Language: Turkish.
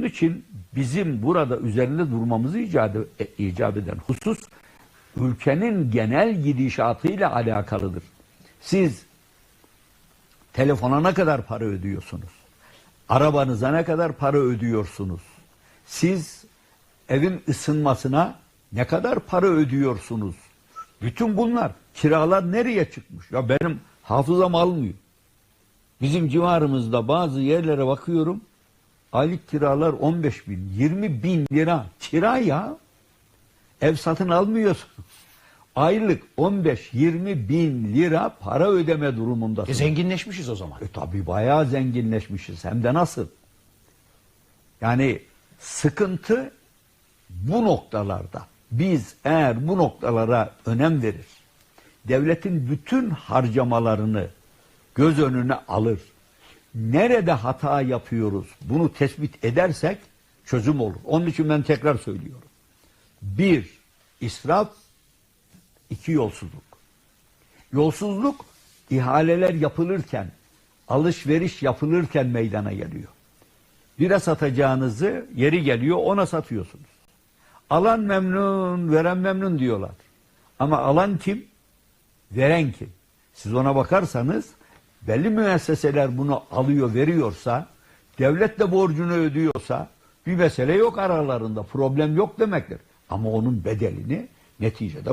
Onun için bizim burada üzerinde durmamızı icap, e, icap eden husus ülkenin genel gidişatıyla alakalıdır. Siz telefona ne kadar para ödüyorsunuz? Arabanıza ne kadar para ödüyorsunuz? Siz evin ısınmasına ne kadar para ödüyorsunuz? Bütün bunlar kiralar nereye çıkmış? Ya benim hafızam almıyor. Bizim civarımızda bazı yerlere bakıyorum. Aylık kiralar 15 bin, 20 bin lira kira ya. Ev satın almıyorsunuz. Aylık 15-20 bin lira para ödeme E, durumundasınız. zenginleşmişiz o zaman. E tabi bayağı zenginleşmişiz. Hem de nasıl? Yani sıkıntı bu noktalarda. Biz eğer bu noktalara önem verir, devletin bütün harcamalarını göz önüne alır, nerede hata yapıyoruz bunu tespit edersek çözüm olur. Onun için ben tekrar söylüyorum. Bir, israf, iki yolsuzluk. Yolsuzluk ihaleler yapılırken, alışveriş yapılırken meydana geliyor. Bire satacağınızı yeri geliyor ona satıyorsunuz. Alan memnun, veren memnun diyorlar. Ama alan kim? Veren kim? Siz ona bakarsanız belli müesseseler bunu alıyor, veriyorsa, devlet de borcunu ödüyorsa bir mesele yok aralarında, problem yok demektir. Ama onun bedelini neticede